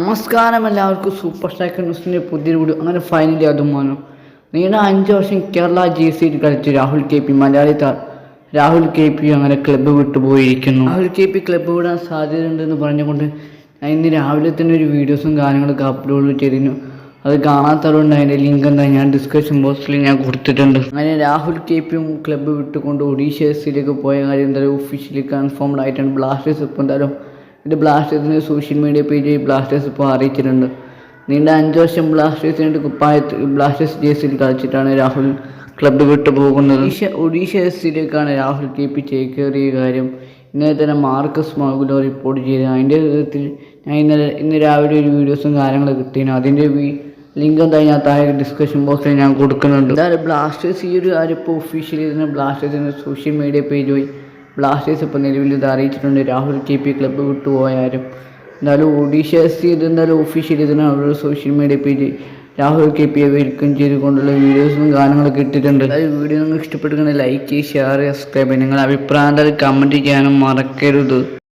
നമസ്കാരം എല്ലാവർക്കും. Super striker ന്യൂസിന്റെ പുതിയൊരു വീഡിയോ. അങ്ങനെ ഫൈനലി അതും വന്നു. നീണ്ട അഞ്ച് വർഷം കേരള ജി സിയിൽ കളിച്ച് രാഹുൽ കെ പി മലയാളി താർ രാഹുൽ കെ പി അങ്ങനെ ക്ലബ്ബ് വിട്ടുപോയിരിക്കുന്നു രാഹുൽ കെ പി ക്ലബ്ബ് വിടാൻ സാധ്യതയുണ്ടെന്ന് പറഞ്ഞുകൊണ്ട് ഞാൻ ഇന്ന് രാവിലെ തന്നെ ഒരു വീഡിയോസും കാര്യങ്ങളൊക്കെ അപ്ലോഡ് ചെയ്തിരുന്നു. അത് കാണാത്തതുകൊണ്ട് അതിന്റെ ലിങ്ക് എന്താ ഞാൻ ഡിസ്ക്രിപ്ഷൻ ബോക്സിൽ ഞാൻ കൊടുത്തിട്ടുണ്ട്. അങ്ങനെ രാഹുൽ കെ പിയും ക്ലബ്ബ് വിട്ടുകൊണ്ട് ഒഡീഷസിലേക്ക് പോയ കാര്യം എന്തായാലും ഒഫീഷ്യലി കൺഫേംഡ് ആയിട്ടുണ്ട്. ബ്ലാസ്റ്റേഴ്സ് ഇപ്പോൾ എന്തായാലും ഇത് ബ്ലാസ്റ്റേഴ്സിന്റെ സോഷ്യൽ മീഡിയ പേജ് ബ്ലാസ്റ്റേഴ്സ് ഇപ്പോൾ അറിയിച്ചിട്ടുണ്ട്. നീണ്ട അഞ്ച് വർഷം ബ്ലാസ്റ്റേഴ്സിനായിട്ട് കുപ്പായത്ത് ബ്ലാസ്റ്റേഴ്സ് ജേഴ്സിയിൽ കളിച്ചിട്ടാണ് രാഹുൽ ക്ലബ്ബ് വിട്ടു പോകുന്നത്. ഒഡീഷ ഒഡീഷ എസിലേക്കാണ് രാഹുൽ കെ പി ചേക്കേറിയ കാര്യം. ഇന്നലെ തന്നെ മാർക്കസ് മാഗുലോ റിപ്പോർട്ട് ചെയ്ത്. അതിന്റെ വിധത്തിൽ ഞാൻ ഇന്നലെ ഇന്ന് രാവിലെ ഒരു വീഡിയോസും കാര്യങ്ങളൊക്കെ കിട്ടിയിരുന്നു. അതിന്റെ ലിങ്ക് എന്താ ഞാൻ താഴെ ഡിസ്കഷൻ ബോക്സിൽ ഞാൻ കൊടുക്കുന്നുണ്ട്. എന്തായാലും ബ്ലാസ്റ്റേഴ്സ് ഈ ഒരു കാര്യം ഇപ്പോൾ ഒഫീഷ്യലി തന്നെ ബ്ലാസ്റ്റേഴ്സിന്റെ സോഷ്യൽ മീഡിയ പേജ് വഴി ബ്ലാസ്റ്റേഴ്സ് ഇപ്പോൾ നിലവിൽ ഇത് അറിയിച്ചിട്ടുണ്ട്. രാഹുൽ കെ പി ക്ലബ്ബ് വിട്ടുപോയാലും എന്തായാലും ഒഡീഷ എസ് സി ഇത് എന്തായാലും ഒഫീഷ്യലി ഇതിന് അവരുടെ social media page Rahul K പിയെ വെൽക്കം ചെയ്തുകൊണ്ടുള്ള വീഡിയോസും ഗാനങ്ങളൊക്കെ ഇട്ടിട്ടുണ്ട്. അതായത് വീഡിയോ നിങ്ങൾക്ക് ഇഷ്ടപ്പെട്ടിട്ടുണ്ടെങ്കിൽ ലൈക്ക് ചെയ്യുക ഷെയർ സബ്സ്ക്രൈബ് ചെയ്യുക നിങ്ങളുടെ അഭിപ്രായം എന്തായാലും കമന്റ് ചെയ്യാനും മറക്കരുത്.